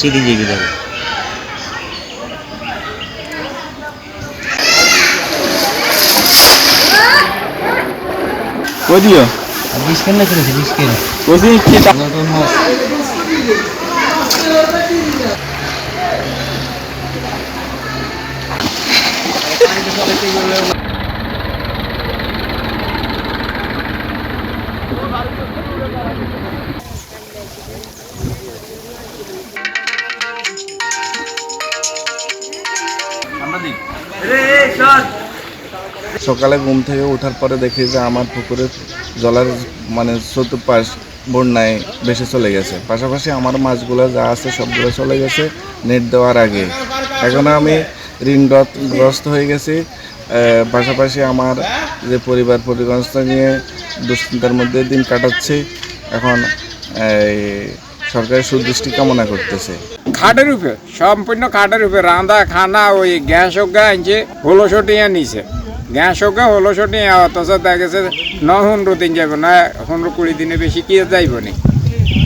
Chilli GB দেবো কই দিও? বিস্কেট না কিনেছি বিস্কেট কইছি কি টা- সকালে ঘুম থেকে ওঠার পরে দেখি যে আমার পুকুরের জলের মানে চতুর্পাশ বন্যায় বেশি চলে গেছে। পাশাপাশি আমার মাছগুলো যা আছে সবগুলো চলে গেছে নেট দেওয়ার আগে। এখন আমি ঋণগ্রস্ত হয়ে গেছি। পাশাপাশি আমার যে পরিবার পরিগণস্থ নিয়ে দুশ্চিন্তার মধ্যে দিন কাটাচ্ছে। এখন এই, সরকারের সুদৃষ্টি কামনা করতেছে। খাটের উপরে সম্পূর্ণ খাটের উপরে রাঁধা খানা ওই গ্যাস ওগা আনছে ষোলোশো টিয়া নিছে গ্যাস অজ্ঞা ষোলোশো টিয়া অথচ দেখা গেছে ন পনেরো দিন যাবে না পনেরো কুড়ি দিনে বেশি কি যাইব নি।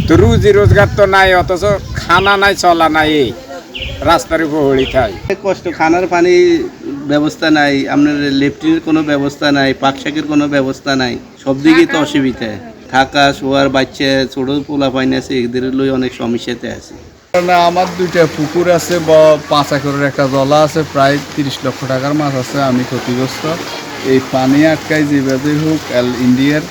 তো রুজি রোজগার তো নাই অথচ খানা নাই চলা নাই এই রাস্তার উপর হড়ি খাই। কষ্ট খানার পানি ব্যবস্থা নাই আপনার লেফটিনের কোনো ব্যবস্থা নাই পাক শাকের কোনো ব্যবস্থা নাই সব দিকেই তো অসুবিধা। থাকা শোয়ার বাচ্চা ছোট পোলা পাইনি আছে এদের লই অনেক সমস্যাতে আছে। না আমার দুইটা পুকুর আছে বা পাঁচ একরের একটা জলা আছে প্রায় তিরিশ লক্ষ টাকার মাছ আছে আমি ক্ষতিগ্রস্ত। এই পানি আটকায় যেভাবে হোক এল ইন্ডিয়ার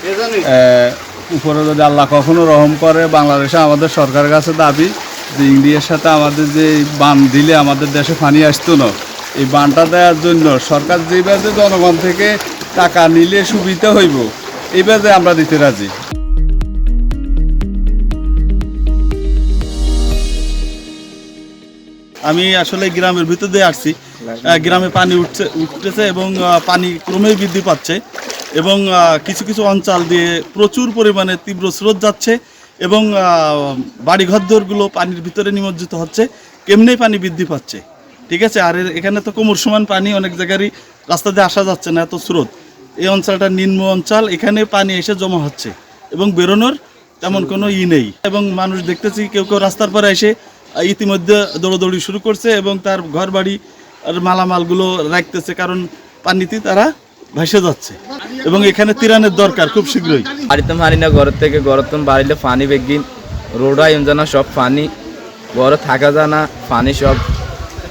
উপরে যদি আল্লাহ কখনো রহম করে বাংলাদেশে আমাদের সরকারের কাছে দাবি যে ইন্ডিয়ার সাথে আমাদের যে বান দিলে আমাদের দেশে পানি আসতো না। এই বানটা দেওয়ার জন্য সরকার যেভাবে জনগণ থেকে টাকা নিলে সুবিধা হইব এইভাবে আমরা দিতে রাজি। আমি আসলে গ্রামের ভিতর দিয়ে আসছি। গ্রামে পানি উঠছে উঠতেছে এবং পানি ক্রমেই বৃদ্ধি পাচ্ছে এবং কিছু কিছু অঞ্চল দিয়ে প্রচুর পরিমাণে তীব্র স্রোত যাচ্ছে এবং আহ, বাড়িঘর দরগুলো পানির ভিতরে নিমজ্জিত হচ্ছে কেমনেই পানি বৃদ্ধি পাচ্ছে। ঠিক আছে? আর এখানে তো কোমর সমান পানি অনেক জায়গারই রাস্তা দিয়ে আসা যাচ্ছে না, এত স্রোত। এই অঞ্চলটা নিম্ন অঞ্চল, এখানে পানি এসে জমা হচ্ছে এবং বেরোনোর তেমন কোনো ই নেই। এবং মানুষ দেখতেছি কেউ কেউ রাস্তার পরে এসে ইতিমধ্যে দৌড়দৌড়ি শুরু করছে এবং তার ঘর বাড়ি আর মালামালগুলো রাখতেছে কারণ পানিতে তারা ভেসে যাচ্ছে। এবং এখানে তিরানের দরকার খুব শীঘ্রই। বাড়িতে মারি না ঘরের থেকে তো বাড়িলে পানি বেগিন রোডা হয় জানা সব পানি, ঘরে থাকা যায় না, পানি সব